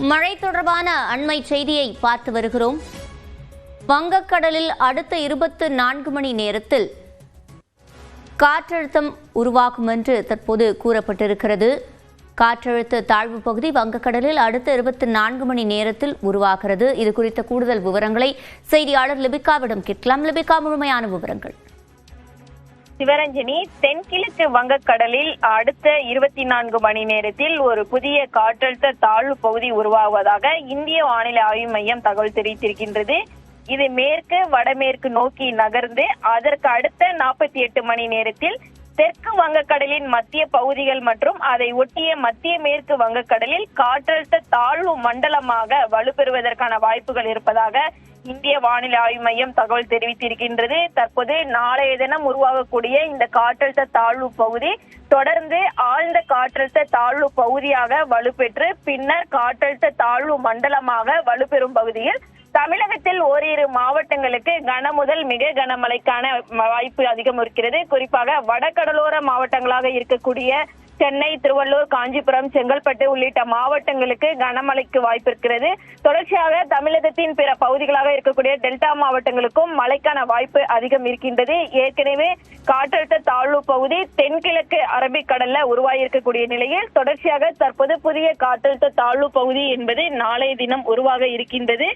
மழை தொடர்பான அண்மை செய்தியை பார்த்து வருகிறோம். வங்கக்கடலில் அடுத்த இருபத்து நான்கு மணி நேரத்தில் காற்றழுத்தம் உருவாகும் என்று தற்போது கூறப்பட்டிருக்கிறது. காற்றழுத்த தாழ்வு பகுதி வங்கக்கடலில் அடுத்த இருபத்தி நான்கு மணி நேரத்தில் உருவாகிறது. இது குறித்த கூடுதல் விவரங்களை செய்தியாளர் லிபிகாவிடம் கேட்கலாம். லிபிகா முழுமையான விவரங்கள். சிவரஞ்சனி தென்கிழக்கு வங்கக்கடலில் அடுத்த இருபத்தி நான்கு மணி நேரத்தில் ஒரு புதிய காற்றழுத்த தாழ்வு பகுதி உருவாகுவதாக இந்திய வானிலை ஆய்வு மையம் தகவல் தெரிவித்திருக்கின்றது. இது மேற்கு வடமேற்கு நோக்கி நகர்ந்து அதற்கு அடுத்த நாற்பத்தி எட்டு மணி நேரத்தில் தெற்கு வங்கக்கடலின் மத்திய பகுதிகள் மற்றும் அதை ஒட்டிய மத்திய மேற்கு வங்கக்கடலில் காற்றழுத்த தாழ்வு மண்டலமாக வலுப்பெறுவதற்கான வாய்ப்புகள் இருப்பதாக இந்திய வானிலை ஆய்வு மையம் தகவல் தெரிவித்திருக்கின்றது. தற்போது நாளைய தினம் உருவாகக்கூடிய இந்த காற்றழுத்த தாழ்வு பகுதி தொடர்ந்து ஆழ்ந்த காற்றழுத்த தாழ்வு பகுதியாக வலுப்பெற்று பின்னர் காற்றழுத்த தாழ்வு மண்டலமாக வலுப்பெறும் பகுதியில் தமிழகத்தில் ஓரிரு மாவட்டங்களுக்கு கன முதல் மிக கனமழைக்கான வாய்ப்பு அதிகம் இருக்கிறது குறிப்பாக வடகடலோர மாவட்டங்களாக இருக்கக்கூடிய சென்னை திருவள்ளூர் காஞ்சிபுரம் செங்கல்பட்டு உள்ளிட்ட மாவட்டங்களுக்கு கனமழைக்கு வாய்ப்பு இருக்கிறது தொடர்ச்சியாக தமிழகத்தின் பிற பகுதிகளாக இருக்கக்கூடிய டெல்டா மாவட்டங்களுக்கும் மழைக்கான வாய்ப்பு அதிகம் இருக்கின்றது. ஏற்கனவே காற்றழுத்த தாழ்வு பகுதி தென்கிழக்கு அரபிக்கடல்ல உருவாகியிருக்கக்கூடிய நிலையில் தொடர்ச்சியாக தற்போது புதிய காற்றழுத்த தாழ்வு பகுதி என்பது நாளைய தினம் உருவாக இருக்கின்றது.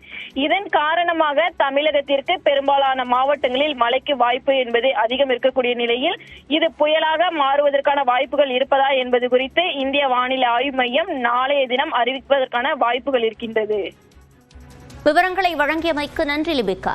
இதன் காரணமாக தமிழகத்திற்கு பெரும்பாலான மாவட்டங்களில் மழைக்கு வாய்ப்பு என்பது அதிகம் இருக்கக்கூடிய நிலையில் இது புயலாக மாறுவதற்கான வாய்ப்புகள் இருப்பதால் என்பது குறித்து இந்திய வானிலை ஆய்வு மையம் நாளைய தினம் அறிவிப்பதற்கான வாய்ப்புகள் இருக்கின்றது. விவரங்களை வழங்கியமைக்கு நன்றி லிபிகா.